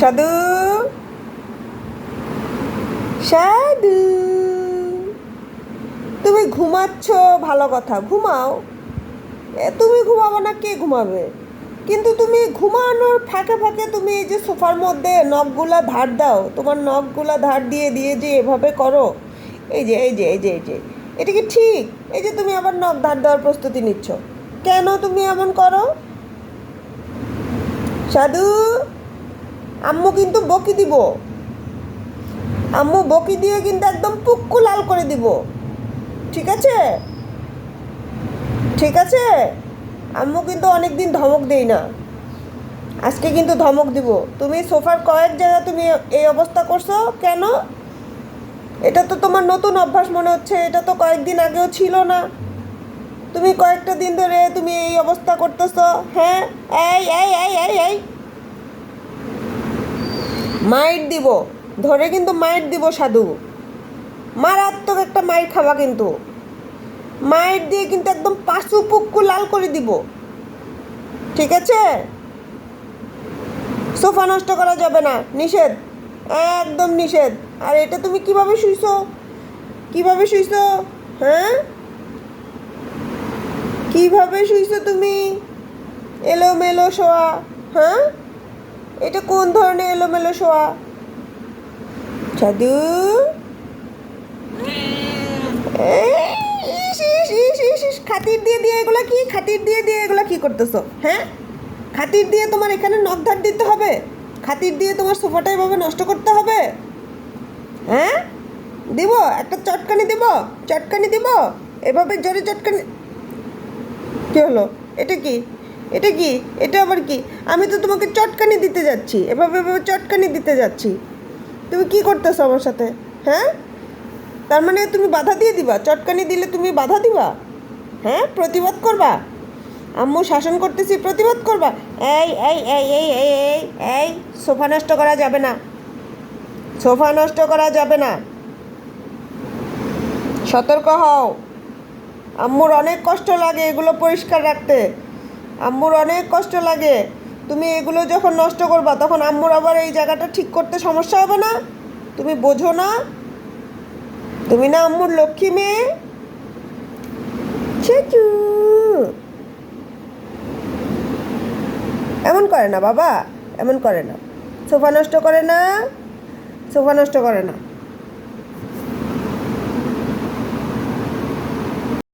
সাধু। সাধু। তুমি ঘুমাচ্ছ, ভালো কথা, ঘুমাও। তুমি ঘুমাবো না, কে ঘুমাবে? কিন্তু তুমি ঘুমানোর ফাঁকে ফাঁকে তুমি এই যে সোফার মধ্যে নখগুলা ধার দাও, তোমার নখগুলা ধার দিয়ে দিয়ে যে এভাবে করো, এই যে এই যে এই যে এই যে, এটা কি ঠিক? এই যে তুমি আবার নখ ধার দেওয়ার প্রস্তুতি নিচ্ছ। কেন তুমি এমন করো? সাধু। আম্মু কিন্তু বকি দিব। আম্মু বকি দিয়ে কিন্তু একদম পুক্কু লাল করে দিব। ঠিক আছে? ঠিক আছে? আম্মু কিন্তু অনেক দিন ধমক দেই না। আজকে কিন্তু ধমক দিব। তুমি সোফার কয়েক জায়গা তুমি এই অবস্থা করছ? কেন? এটা তো তোমার নতুন অভ্যাস মনে হচ্ছে। এটা তো কয়েকদিন আগেও ছিল না। তুমি কয়েকটা দিন ধরে তুমি এই অবস্থা করতেছো। হ্যাঁ? এই এই এই এই মাইট দিব। ধরে কিন্তু মাইট দিব সাধু। মারাত্মক একটা মাইট খাওয়া কিন্তু। মাইট দিয়ে কিন্তু একদম পাশু পুক্কু লাল করে দিব। ঠিক আছে? সোফা নষ্ট করা যাবে না। নিষেধ। একদম নিষেধ। আর এটা তুমি কীভাবে শুইছো? কীভাবে শুইছো? হ্যাঁ? কীভাবে শুইছো তুমি? এলোমেলো শোয়া। হ্যাঁ? এটা কোন ধরনের এলোমেলো শোয়া? সাধু খাতির দিয়ে দিয়ে এগুলো কি? খাতির দিয়ে দিয়ে এগুলো কি করতেছো? হ্যাঁ? খাতির দিয়ে তোমার এখানে নখ ধার দিতে হবে। খাতির দিয়ে তোমার সোফাটা এভাবে নষ্ট করতে হবে। হ্যাঁ? দিব? একটা চটকানি দিব? চটকানি দিব? এভাবে জোরে চটকানি কি হলো? এটা কি? এটা কি? এটা আবার কি? আমি তো তোমাকে চটকানি দিতে যাচ্ছি। এভাবে এভাবে চটকানি দিতে যাচ্ছি। তুমি কি করতেছো আমার সাথে? হ্যাঁ? তার মানে তুমি বাধা দিয়ে দিবা? চটকানি দিলে তুমি বাধা দিবা? হ্যাঁ? প্রতিবাদ করবা? আম্মু শাসন করতেছি, প্রতিবাদ করবা? এই এই এই এই এই এই এই, সোফা নষ্ট করা যাবে না। সোফা নষ্ট করা যাবে না। সতর্ক হও। আম্মুর অনেক কষ্ট লাগে এগুলো পরিষ্কার রাখতে। আম্মুর অনেক কষ্ট লাগে। তুমি এগুলো যখন নষ্ট করবা, তখন আম্মুর আবার এই জায়গাটা ঠিক করতে সমস্যা হবে না? তুমি বোঝো না? তুমি না আম্মুর লক্ষ্মী মেয়ে? এমন করে না বাবা, এমন করে না। সোফা নষ্ট করে না, সোফা নষ্ট করে না।